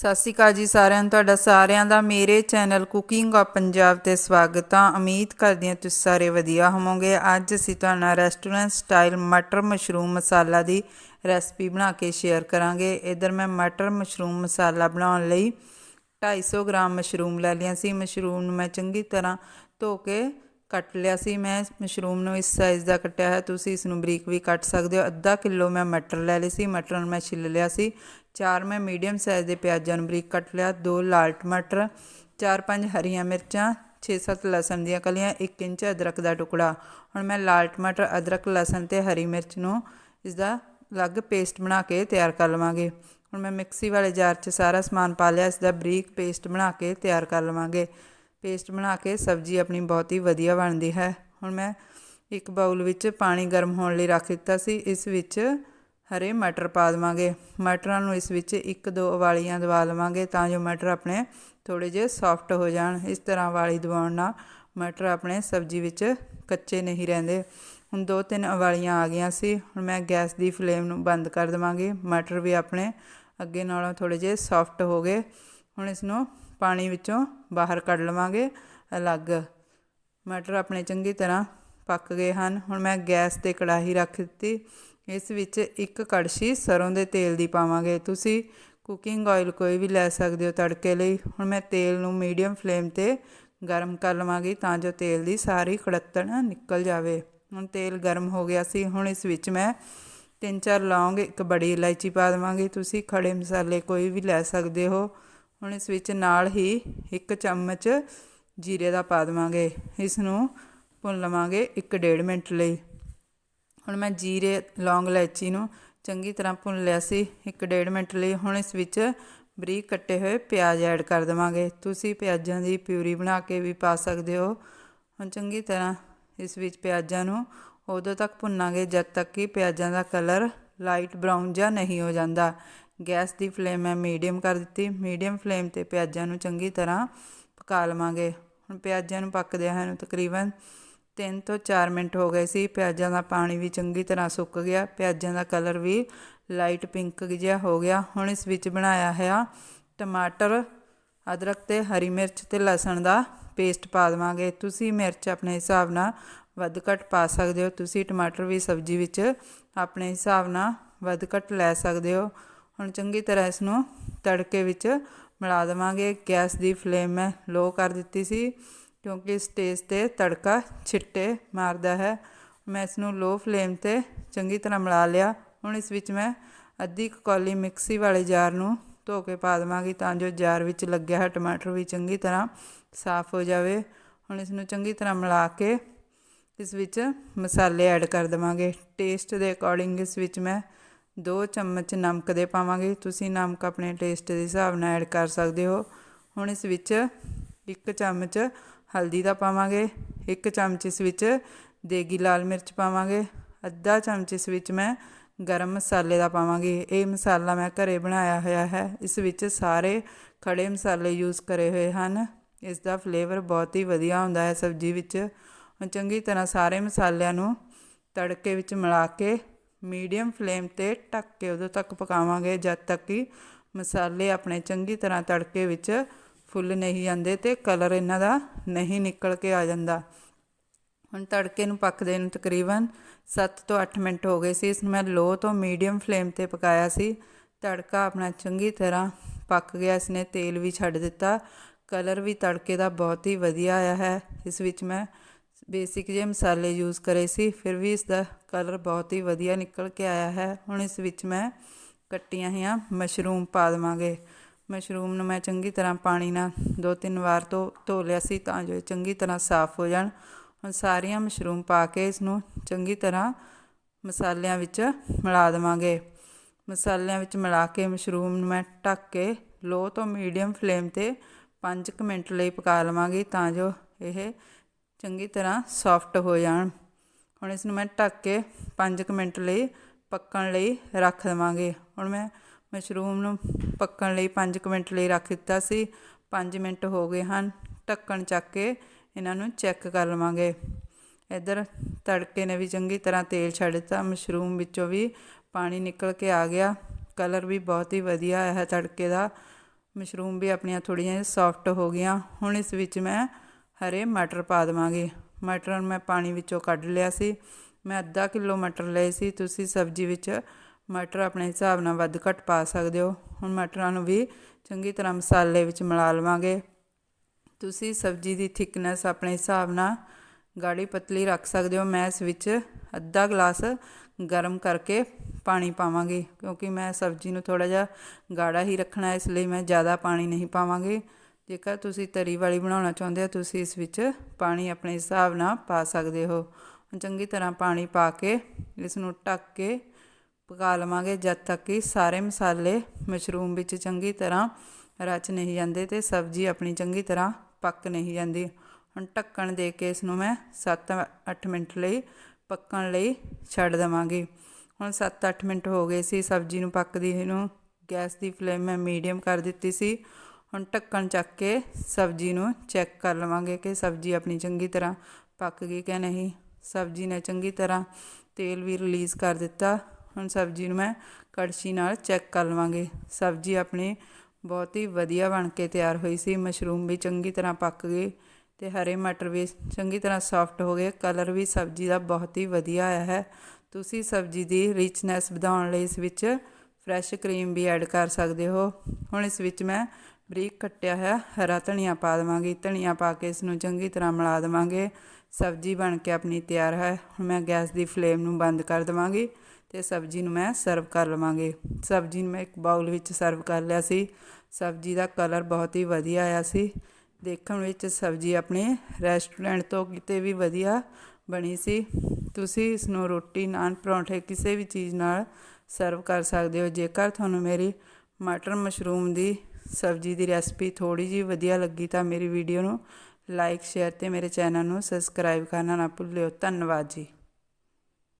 ਸਤਿ ਸ਼੍ਰੀ ਅਕਾਲ ਜੀ ਸਾਰਿਆਂ ਨੂੰ, ਤੁਹਾਡਾ ਸਾਰਿਆਂ ਦਾ ਮੇਰੇ ਚੈਨਲ ਕੁਕਿੰਗ ਆ ਪੰਜਾਬ ਤੇ ਸਵਾਗਤ ਆ ਉਮੀਦ ਕਰਦੀ ਹਾਂ ਤੁਸੀਂ ਸਾਰੇ ਵਧੀਆ ਹੋਵੋਗੇ। ਅੱਜ ਅਸੀਂ ਤੁਹਾਡੇ ਰੈਸਟੋਰੈਂਟ ਸਟਾਈਲ ਮਟਰ ਮਸ਼ਰੂਮ ਮਸਾਲਾ ਦੀ ਰੈਸਪੀ ਬਣਾ ਕੇ ਸ਼ੇਅਰ ਕਰਾਂਗੇ। ਇਧਰ ਮੈਂ ਮਟਰ ਮਸ਼ਰੂਮ ਮਸਾਲਾ ਬਣਾਉਣ ਲਈ 250 ਗ੍ਰਾਮ ਮਸ਼ਰੂਮ ਲੈ ਲਿਆ ਸੀ। ਮਸ਼ਰੂਮ ਨੂੰ ਮੈਂ ਚੰਗੀ ਤਰ੍ਹਾਂ ਧੋ ਕੇ ਕੱਟ ਲਿਆ ਸੀ। ਮੈਂ ਮਸ਼ਰੂਮ ਨੂੰ ਇਸ ਸਾਈਜ਼ ਦਾ ਕੱਟਿਆ ਹੈ। ਤੁਸੀਂ ਇਸ ਨੂੰ ਬਰੀਕ ਵੀ ਕੱਟ ਸਕਦੇ ਹੋ। ਅੱਧਾ ਕਿਲੋ ਮੈਂ ਮਟਰ ਲੈ ਲਈ ਸੀ। ਮਟਰ ਨੂੰ ਮੈਂ ਛਿੱਲ ਲਿਆ ਸੀ। ਚਾਰ ਮੈਂ ਮੀਡੀਅਮ ਸਾਈਜ਼ ਦੇ ਪਿਆਜ਼ਾਂ ਨੂੰ ਬਰੀਕ ਕੱਟ ਲਿਆ। ਦੋ ਲਾਲ ਟਮਾਟਰ ਚਾਰ ਪੰਜ ਹਰੀਆਂ ਮਿਰਚਾਂ 6-7 ਲਸਣ ਦੀਆਂ ਕਲੀਆਂ 1 ਇੰਚ ਅਦਰਕ ਦਾ ਟੁਕੜਾ। ਹੁਣ ਮੈਂ ਲਾਲ ਟਮਾਟਰ ਅਦਰਕ, ਲਸਣ ਤੇ ਹਰੀ ਮਿਰਚ ਨੂੰ ਇਸ ਦਾ ਅਲੱਗ ਪੇਸਟ ਬਣਾ ਕੇ ਤਿਆਰ ਕਰ ਲਵਾਂਗੇ। ਹੁਣ ਮੈਂ ਮਿਕਸੀ ਵਾਲੇ ਜਾਰ 'ਚ ਸਾਰਾ ਸਮਾਨ ਪਾ ਲਿਆ। ਇਸ ਦਾ ਬਰੀਕ ਪੇਸਟ ਬਣਾ ਕੇ ਤਿਆਰ ਕਰ ਲਵਾਂਗੇ। ਪੇਸਟ ਬਣਾ ਕੇ ਸਬਜ਼ੀ ਆਪਣੀ ਬਹੁਤ ਹੀ ਵਧੀਆ ਬਣਦੀ ਹੈ। ਹੁਣ ਮੈਂ ਇੱਕ ਬਾਉਲ ਵਿੱਚ ਪਾਣੀ ਗਰਮ ਹੋਣ ਲਈ ਰੱਖ ਦਿੱਤਾ ਸੀ। ਇਸ ਵਿੱਚ ਹਰੇ ਮਟਰ ਪਾ ਦੇਵਾਂਗੇ। ਮਟਰਾਂ ਨੂੰ ਇਸ ਵਿੱਚ ਇੱਕ ਦੋ ਉਬਾਲੀਆਂ ਦਵਾ ਲਵਾਂਗੇ ਤਾਂ ਜੋ ਮਟਰ ਆਪਣੇ ਥੋੜੇ ਜਿਹੇ ਸੌਫਟ ਹੋ ਜਾਣ। ਇਸ ਤਰ੍ਹਾਂ ਉਬਾਲੀ ਦਵਾਉਣ ਨਾਲ ਮਟਰ ਆਪਣੇ ਸਬਜ਼ੀ ਵਿੱਚ ਕੱਚੇ ਨਹੀਂ ਰਹਿੰਦੇ। ਹੁਣ ਦੋ ਤਿੰਨ ਉਬਾਲੀਆਂ ਆ ਗਈਆਂ ਸੀ। ਹੁਣ ਮੈਂ ਗੈਸ ਦੀ ਫਲੇਮ ਨੂੰ ਬੰਦ ਕਰ ਦੇਵਾਂਗੀ। ਮਟਰ ਵੀ ਆਪਣੇ ਅੱਗੇ ਨਾਲੋਂ ਥੋੜੇ ਜਿਹੇ ਸੌਫਟ ਹੋ ਗਏ। ਹੁਣ ਇਸ ਨੂੰ ਪਾਣੀ ਵਿੱਚੋਂ ਬਾਹਰ ਕੱਢ ਲਵਾਂਗੇ, ਅਲੱਗ। ਮਟਰ ਆਪਣੇ ਚੰਗੀ ਤਰ੍ਹਾਂ ਪੱਕ ਗਏ ਹਨ। ਹੁਣ ਮੈਂ ਗੈਸ ਤੇ ਕੜਾਹੀ ਰੱਖ ਦਿੱਤੀ। ਇਸ ਵਿੱਚ ਇੱਕ ਕੜਛੀ ਸਰੋਂ ਦੇ ਤੇਲ ਦੀ ਪਾਵਾਂਗੇ। ਤੁਸੀਂ ਕੁਕਿੰਗ ਆਇਲ ਕੋਈ ਵੀ ਲੈ ਸਕਦੇ ਹੋ ਤੜਕੇ ਲਈ। ਹੁਣ ਮੈਂ ਤੇਲ ਨੂੰ ਮੀਡੀਅਮ ਫਲੇਮ ਤੇ ਗਰਮ ਕਰ ਲਵਾਂਗੀ ਤਾਂ ਜੋ ਤੇਲ ਦੀ ਸਾਰੀ ਕੜਤਣ ਨਿਕਲ ਜਾਵੇ। ਹੁਣ ਤੇਲ ਗਰਮ ਹੋ ਗਿਆ ਸੀ। ਹੁਣ ਇਸ ਵਿੱਚ ਮੈਂ ਤਿੰਨ ਚਾਰ ਲੌਂਗ ਇੱਕ ਬੜੀ ਇਲਾਇਚੀ ਪਾ ਦੇਵਾਂਗੀ। ਤੁਸੀਂ ਖੜੇ ਮਸਾਲੇ ਕੋਈ ਵੀ ਲੈ ਸਕਦੇ ਹੋ। ਹੁਣ ਇਸ ਵਿੱਚ ਨਾਲ ਹੀ ਇੱਕ ਚਮਚ ਜੀਰੇ ਦਾ ਪਾ ਦੇਵਾਂਗੇ। ਇਸ ਨੂੰ ਭੁੰਨ ਲਵਾਂਗੇ 1.5 ਮਿੰਟ ਲਈ। ਹੁਣ ਮੈਂ ਜੀਰੇ, ਲੌਂਗ, ਇਲਾਇਚੀ ਨੂੰ ਚੰਗੀ ਤਰ੍ਹਾਂ ਭੁੰਨ ਲਿਆ ਸੀ। 1.5 ਮਿੰਟ ਲਈ ਹੁਣ ਇਸ ਵਿੱਚ ਬਰੀਕ ਕੱਟੇ ਹੋਏ ਪਿਆਜ਼ ਐਡ ਕਰ ਦੇਵਾਂਗੇ। ਤੁਸੀਂ ਪਿਆਜ਼ਾਂ ਦੀ ਪਿਊਰੀ ਬਣਾ ਕੇ ਵੀ ਪਾ ਸਕਦੇ ਹੋ। ਹੁਣ ਚੰਗੀ ਤਰ੍ਹਾਂ ਇਸ ਵਿੱਚ ਪਿਆਜ਼ਾਂ ਨੂੰ ਉਦੋਂ ਤੱਕ ਭੁੰਨਾਂਗੇ ਜਦ ਤੱਕ ਕਿ ਪਿਆਜ਼ਾਂ ਦਾ ਕਲਰ ਲਾਈਟ ਬਰਾਊਨ ਜਾਂ ਨਹੀਂ ਹੋ ਜਾਂਦਾ। ਗੈਸ ਦੀ ਫਲੇਮ ਮੈਂ ਮੀਡੀਅਮ ਕਰ ਦਿੱਤੀ। ਮੀਡੀਅਮ ਫਲੇਮ ਤੇ ਪਿਆਜ਼ਾਂ ਨੂੰ ਚੰਗੀ ਤਰ੍ਹਾਂ ਪਕਾ ਲਵਾਂਗੇ। ਹੁਣ ਪਿਆਜ਼ਾਂ ਨੂੰ ਪੱਕਦਿਆਂ ਹਨ ਤਕਰੀਬਨ 3 ਤੋਂ 4 ਮਿੰਟ ਹੋ ਗਏ ਸੀ। ਪਿਆਜ਼ਾਂ ਦਾ ਪਾਣੀ ਵੀ ਚੰਗੀ ਤਰ੍ਹਾਂ ਸੁੱਕ ਗਿਆ। ਪਿਆਜ਼ਾਂ ਦਾ ਕਲਰ ਵੀ ਲਾਈਟ ਪਿੰਕ ਜਿਹਾ ਹੋ ਗਿਆ। ਹੁਣ ਇਸ ਵਿੱਚ ਬਣਾਇਆ ਹੋਇਆ ਟਮਾਟਰ, ਅਦਰਕ ਤੇ ਹਰੀ ਮਿਰਚ ਤੇ ਲਸਣ ਦਾ ਪੇਸਟ ਪਾ ਦੇਵਾਂਗੇ। ਤੁਸੀਂ ਮਿਰਚ ਆਪਣੇ ਹਿਸਾਬ ਨਾਲ ਵੱਧ ਘੱਟ ਪਾ ਸਕਦੇ ਹੋ। ਤੁਸੀਂ ਟਮਾਟਰ ਵੀ ਸਬਜ਼ੀ ਵਿੱਚ ਆਪਣੇ ਹਿਸਾਬ ਨਾਲ ਵੱਧ ਘੱਟ ਲੈ ਸਕਦੇ ਹੋ। ਹੁਣ ਚੰਗੀ ਤਰ੍ਹਾਂ ਇਸ ਨੂੰ ਤੜਕੇ ਵਿੱਚ ਮਿਲਾ ਦੇਵਾਂਗੇ। ਗੈਸ ਦੀ ਫਲੇਮ ਮੈਂ ਲੋ ਕਰ ਦਿੱਤੀ ਸੀ ਕਿਉਂਕਿ ਸਟੇਜ ਤੇ ਤੜਕਾ ਛਿੱਟੇ ਮਾਰਦਾ ਹੈ। ਮੈਂ ਇਸ ਨੂੰ ਲੋ ਫਲੇਮ ਤੇ ਚੰਗੀ ਤਰ੍ਹਾਂ ਮਿਲਾ ਲਿਆ। ਹੁਣ ਇਸ ਵਿੱਚ ਮੈਂ ਅੱਧੀ ਕੌਲੀ ਮਿਕਸੀ ਵਾਲੇ ਜਾਰ ਨੂੰ ਧੋ ਕੇ ਪਾ ਦੇਵਾਂਗੀ ਤਾਂ ਜੋ ਜਾਰ ਵਿੱਚ ਲੱਗਿਆ ਹੈ ਟਮਾਟਰ ਵੀ ਚੰਗੀ ਤਰ੍ਹਾਂ ਸਾਫ਼ ਹੋ ਜਾਵੇ। ਹੁਣ ਇਸ ਨੂੰ ਚੰਗੀ ਤਰ੍ਹਾਂ ਮਿਲਾ ਕੇ ਇਸ ਵਿੱਚ ਮਸਾਲੇ ਐਡ ਕਰ ਦੇਵਾਂਗੇ। ਟੇਸਟ ਦੇ ਅਕੋਰਡਿੰਗ ਇਸ ਵਿੱਚ ਮੈਂ 2 ਚਮਚ ਨਮਕ ਦੇ ਪਾਵਾਂਗੇ। ਤੁਸੀਂ ਨਮਕ ਆਪਣੇ ਟੇਸਟ ਦੇ ਹਿਸਾਬ ਨਾਲ ਐਡ ਕਰ ਸਕਦੇ ਹੋ। ਹੁਣ ਇਸ ਵਿੱਚ ਇੱਕ ਚਮਚ ਹਲਦੀ ਦਾ ਪਾਵਾਂਗੇ। ਇੱਕ ਚਮਚ ਇਸ ਵਿੱਚ ਦੇਗੀ ਲਾਲ ਮਿਰਚ ਪਾਵਾਂਗੇ। ਅੱਧਾ ਚਮਚ ਇਸ ਵਿੱਚ ਮੈਂ ਗਰਮ ਮਸਾਲੇ ਦਾ ਪਾਵਾਂਗੀ। ਇਹ ਮਸਾਲਾ ਮੈਂ ਘਰੇ ਬਣਾਇਆ ਹੋਇਆ ਹੈ। ਇਸ ਵਿੱਚ ਸਾਰੇ ਖੜੇ ਮਸਾਲੇ ਯੂਜ਼ ਕਰੇ ਹੋਏ ਹਨ। ਇਸ ਦਾ ਫਲੇਵਰ ਬਹੁਤ ਹੀ ਵਧੀਆ ਹੁੰਦਾ ਹੈ ਸਬਜ਼ੀ ਵਿੱਚ। ਹੁਣ ਚੰਗੀ ਤਰ੍ਹਾਂ ਸਾਰੇ ਮਸਾਲਿਆਂ ਨੂੰ ਤੜਕੇ ਵਿੱਚ ਮਿਲਾ ਕੇ ਮੀਡੀਅਮ ਫਲੇਮ ਤੇ ਢੱਕ ਕੇ ਉਦੋਂ ਤੱਕ ਪਕਾਵਾਂਗੇ, ਜਦ ਤੱਕ ਕਿ ਮਸਾਲੇ ਆਪਣੇ ਚੰਗੀ ਤਰ੍ਹਾਂ ਤੜਕੇ ਵਿੱਚ ਫੁੱਲ ਨਹੀਂ ਜਾਂਦੇ ਤੇ ਕਲਰ ਇਹਨਾਂ ਦਾ ਨਹੀਂ ਨਿਕਲ ਕੇ ਆ ਜਾਂਦਾ। ਹੁਣ ਤੜਕੇ ਨੂੰ ਪੱਕਦੇ ਨੂੰ ਤਕਰੀਬਨ 7 ਤੋਂ 8 ਮਿੰਟ ਹੋ ਗਏ ਸੀ, ਇਸ ਨੂੰ ਮੈਂ ਲੋ ਤੋਂ ਮੀਡੀਅਮ ਫਲੇਮ ਤੇ ਪਕਾਇਆ ਸੀ। ਤੜਕਾ ਆਪਣਾ ਚੰਗੀ ਤਰ੍ਹਾਂ ਪੱਕ ਗਿਆ ਇਸ ਨੇ ਤੇਲ ਵੀ ਛੱਡ ਦਿੱਤਾ। ਕਲਰ ਵੀ ਤੜਕੇ ਦਾ ਬਹੁਤ ਹੀ ਵਧੀਆ ਆਇਆ ਹੈ, ਇਸ ਵਿੱਚ ਮੈਂ ਬੇਸਿਕ ਜਿਹੇ ਮਸਾਲੇ ਯੂਜ਼ ਕਰੇ ਸੀ, ਫਿਰ ਵੀ ਇਸ ਦਾ ਕਲਰ ਬਹੁਤ ਹੀ ਵਧੀਆ ਨਿਕਲ ਕੇ ਆਇਆ ਹੈ। ਹੁਣ ਇਸ ਵਿੱਚ ਮੈਂ ਕੱਟੀਆਂ ਹੋਈਆਂ ਮਸ਼ਰੂਮ ਪਾ ਦੇਵਾਂਗੇ। ਮਸ਼ਰੂਮ ਨੂੰ ਮੈਂ ਚੰਗੀ ਤਰ੍ਹਾਂ ਪਾਣੀ ਨਾਲ ਦੋ ਤਿੰਨ ਵਾਰ ਤੋਂ ਧੋ ਲਿਆ ਸੀ ਤਾਂ ਜੋ ਇਹ ਚੰਗੀ ਤਰ੍ਹਾਂ ਸਾਫ਼ ਹੋ ਜਾਣ। ਹੁਣ ਸਾਰੀਆਂ ਮਸ਼ਰੂਮ ਪਾ ਕੇ ਇਸ ਨੂੰ ਚੰਗੀ ਤਰ੍ਹਾਂ ਮਸਾਲਿਆਂ ਵਿੱਚ ਮਿਲਾ ਦੇਵਾਂਗੇ। ਮਸਾਲਿਆਂ ਵਿੱਚ ਮਿਲਾ ਕੇ ਮਸ਼ਰੂਮ ਨੂੰ ਮੈਂ ਢੱਕ ਕੇ ਲੋ ਤੋਂ ਮੀਡੀਅਮ ਫਲੇਮ ਤੇ 5 ਮਿੰਟ ਲਈ ਪਕਾ ਲਵਾਂਗੀ ਤਾਂ ਜੋ ਇਹ ਚੰਗੀ ਤਰ੍ਹਾਂ ਸੌਫਟ ਹੋ ਜਾਣ। ਹੁਣ ਇਸ ਨੂੰ ਮੈਂ ਢੱਕ ਕੇ 5 ਮਿੰਟ ਲਈ ਪੱਕਣ ਲਈ ਰੱਖ ਦੇਵਾਂਗੇ। ਹੁਣ ਮੈਂ ਮਸ਼ਰੂਮ ਨੂੰ ਪੱਕਣ ਲਈ 5 ਮਿੰਟ ਲਈ ਰੱਖ ਦਿੱਤਾ ਸੀ। 5 ਮਿੰਟ ਹੋ ਗਏ ਹਨ। ਢੱਕਣ ਚੱਕ ਕੇ ਇਹਨਾਂ ਨੂੰ ਚੈੱਕ ਕਰ ਲਵਾਂਗੇ। ਇੱਧਰ ਤੜਕੇ ਨੇ ਵੀ ਚੰਗੀ ਤਰ੍ਹਾਂ ਤੇਲ ਛੱਡ ਦਿੱਤਾ। ਮਸ਼ਰੂਮ ਵਿੱਚੋਂ ਵੀ ਪਾਣੀ ਨਿਕਲ ਕੇ ਆ ਗਿਆ। ਕਲਰ ਵੀ ਬਹੁਤ ਹੀ ਵਧੀਆ ਆਇਆ ਹੈ ਤੜਕੇ ਦਾ। ਮਸ਼ਰੂਮ ਵੀ ਆਪਣੀਆਂ ਥੋੜ੍ਹੀਆਂ ਸੌਫਟ ਹੋ ਗਈਆਂ। ਹੁਣ ਇਸ ਵਿੱਚ ਮੈਂ ਹਰੇ ਮਟਰ ਪਾ ਦੇਵਾਂਗੇ। ਮਟਰ ਮੈਂ ਪਾਣੀ ਵਿੱਚੋਂ ਕੱਢ ਲਿਆ ਸੀ। ਮੈਂ ਅੱਧਾ ਕਿਲੋ ਮਟਰ ਲਏ ਸੀ। ਤੁਸੀਂ ਸਬਜ਼ੀ ਵਿੱਚ ਮਟਰ ਆਪਣੇ ਹਿਸਾਬ ਨਾਲ ਵੱਧ ਘੱਟ ਪਾ ਸਕਦੇ ਹੋ। ਹੁਣ ਮਟਰਾਂ ਨੂੰ ਵੀ ਚੰਗੀ ਤਰ੍ਹਾਂ ਮਸਾਲੇ ਵਿੱਚ ਮਿਲਾ ਲਵਾਂਗੇ। ਤੁਸੀਂ ਸਬਜ਼ੀ ਦੀ ਥਿਕਨੈਸ ਆਪਣੇ ਹਿਸਾਬ ਨਾਲ ਗਾੜੀ ਪਤਲੀ ਰੱਖ ਸਕਦੇ ਹੋ। ਮੈਂ ਇਸ ਵਿੱਚ ਅੱਧਾ ਗਲਾਸ ਗਰਮ ਕਰਕੇ ਪਾਣੀ ਪਾਵਾਂਗੀ। ਕਿਉਂਕਿ ਮੈਂ ਸਬਜ਼ੀ ਨੂੰ ਥੋੜਾ ਜਿਹਾ ਗਾੜਾ ਹੀ ਰੱਖਣਾ ਇਸ ਲਈ ਮੈਂ ਜ਼ਿਆਦਾ ਪਾਣੀ ਨਹੀਂ ਪਾਵਾਂਗੀ। ਜੇਕਰ ਤੁਸੀਂ ਤਰੀ ਵਾਲੀ ਬਣਾਉਣਾ ਚਾਹੁੰਦੇ ਹੋ, ਤੁਸੀਂ ਇਸ ਵਿੱਚ ਪਾਣੀ ਆਪਣੇ ਹਿਸਾਬ ਨਾਲ ਪਾ ਸਕਦੇ ਹੋ। ਚੰਗੀ ਤਰ੍ਹਾਂ ਪਾਣੀ ਪਾ ਕੇ ਇਸ ਨੂੰ ਢੱਕ ਕੇ ਪਕਾ ਲਵਾਂਗੇ, ਜਦ ਤੱਕ ਕਿ ਸਾਰੇ ਮਸਾਲੇ ਮਸ਼ਰੂਮ ਵਿੱਚ ਚੰਗੀ ਤਰ੍ਹਾਂ ਰਚ ਨਹੀਂ ਜਾਂਦੇ ਤੇ ਸਬਜ਼ੀ ਆਪਣੀ ਚੰਗੀ ਤਰ੍ਹਾਂ ਪੱਕ ਨਹੀਂ ਜਾਂਦੀ। ਹੁਣ ਢੱਕਣ ਦੇ ਕੇ ਇਸ ਨੂੰ ਮੈਂ 7-8 ਮਿੰਟ ਲਈ ਪੱਕਣ ਲਈ ਛੱਡ ਦੇਵਾਂਗੀ। ਹੁਣ 7-8 ਮਿੰਟ ਹੋ ਗਏ ਸੀ, ਸਬਜ਼ੀ ਨੂੰ ਪੱਕਦੀ ਨੂੰ। ਗੈਸ ਦੀ ਫਲੇਮ ਮੈਂ ਮੀਡੀਅਮ ਕਰ ਦਿੱਤੀ ਸੀ। ਹੁਣ ਢੱਕਣ ਚੱਕ ਕੇ ਸਬਜ਼ੀ ਨੂੰ ਚੈੱਕ ਕਰ ਲਵਾਂਗੇ ਕਿ ਸਬਜ਼ੀ ਆਪਣੀ ਚੰਗੀ ਤਰ੍ਹਾਂ ਪੱਕ ਗਈ ਕਿ ਨਹੀਂ। ਸਬਜ਼ੀ ਨੇ ਚੰਗੀ ਤਰ੍ਹਾਂ ਤੇਲ ਵੀ ਰਿਲੀਜ਼ ਕਰ ਦਿੱਤਾ। ਹੁਣ ਸਬਜ਼ੀ ਨੂੰ ਮੈਂ ਕੜਛੀ ਨਾਲ ਚੈੱਕ ਕਰ ਲਵਾਂਗੇ। ਸਬਜ਼ੀ ਆਪਣੀ ਬਹੁਤ ਹੀ ਵਧੀਆ ਬਣ ਕੇ ਤਿਆਰ ਹੋਈ ਸੀ। ਮਸ਼ਰੂਮ ਵੀ ਚੰਗੀ ਤਰ੍ਹਾਂ ਪੱਕ ਗਏ ਤੇ ਹਰੇ ਮਟਰ ਵੀ ਚੰਗੀ ਤਰ੍ਹਾਂ ਸੌਫਟ ਹੋ ਗਏ। ਕਲਰ ਵੀ ਸਬਜ਼ੀ ਦਾ ਬਹੁਤ ਹੀ ਵਧੀਆ ਆਇਆ ਹੈ। ਤੁਸੀਂ ਸਬਜ਼ੀ ਦੀ ਰਿਚਨੈਸ ਵਧਾਉਣ ਲਈ ਇਸ ਵਿੱਚ ਫਰੈਸ਼ ਕਰੀਮ ਵੀ ਐਡ ਕਰ ਸਕਦੇ ਹੋ। ਹੁਣ ਇਸ ਵਿੱਚ ਮੈਂ ਬਰੀਕ ਕੱਟਿਆ ਹੈ ਹਰਾ ਧਨੀਆ ਪਾ ਦੇਵਾਂਗੀ, ਧਨੀਆ ਪਾ ਕੇ ਇਸ ਨੂੰ ਚੰਗੀ ਤਰ੍ਹਾਂ ਮਿਲਾ ਦੇਵਾਂਗੇ। ਸਬਜ਼ੀ ਬਣ ਕੇ ਆਪਣੀ ਤਿਆਰ ਹੈ। ਹੁਣ ਮੈਂ ਗੈਸ ਦੀ ਫਲੇਮ ਨੂੰ ਬੰਦ ਕਰ ਦੇਵਾਂਗੀ ਤੇ ਸਬਜ਼ੀ ਨੂੰ ਮੈਂ ਸਰਵ ਕਰ ਲਵਾਂਗੇ। ਸਬਜ਼ੀ ਨੂੰ ਮੈਂ ਇੱਕ ਬਾਉਲ ਵਿੱਚ ਸਰਵ ਕਰ ਲਿਆ ਸੀ। ਸਬਜ਼ੀ ਦਾ ਕਲਰ ਬਹੁਤ ਹੀ ਵਧੀਆ ਆਇਆ ਸੀ। ਦੇਖਣ ਵਿੱਚ ਸਬਜ਼ੀ ਆਪਣੇ ਰੈਸਟੋਰੈਂਟ ਤੋਂ ਕਿਤੇ ਵੀ ਵਧੀਆ ਬਣੀ ਸੀ। ਤੁਸੀਂ ਇਸ ਨੂੰ ਰੋਟੀ, ਨਾਨ, ਪਰੌਂਠੇ ਕਿਸੇ ਵੀ ਚੀਜ਼ ਨਾਲ ਸਰਵ ਕਰ ਸਕਦੇ ਹੋ। ਜੇਕਰ ਤੁਹਾਨੂੰ ਮੇਰੀ ਮਟਰ ਮਸ਼ਰੂਮ ਦੀ ਸਬਜ਼ੀ ਦੀ ਰੈਸਪੀ ਥੋੜੀ ਜਿਹੀ ਵਧੀਆ ਲੱਗੀ ਤਾਂ ਮੇਰੀ ਵੀਡੀਓ ਨੂੰ ਲਾਈਕ, ਸ਼ੇਅਰ ਤੇ ਮੇਰੇ ਚੈਨਲ ਨੂੰ ਸਬਸਕ੍ਰਾਈਬ ਕਰਨਾ ਨਾ ਭੁੱਲਿਓ। ਧੰਨਵਾਦ ਜੀ।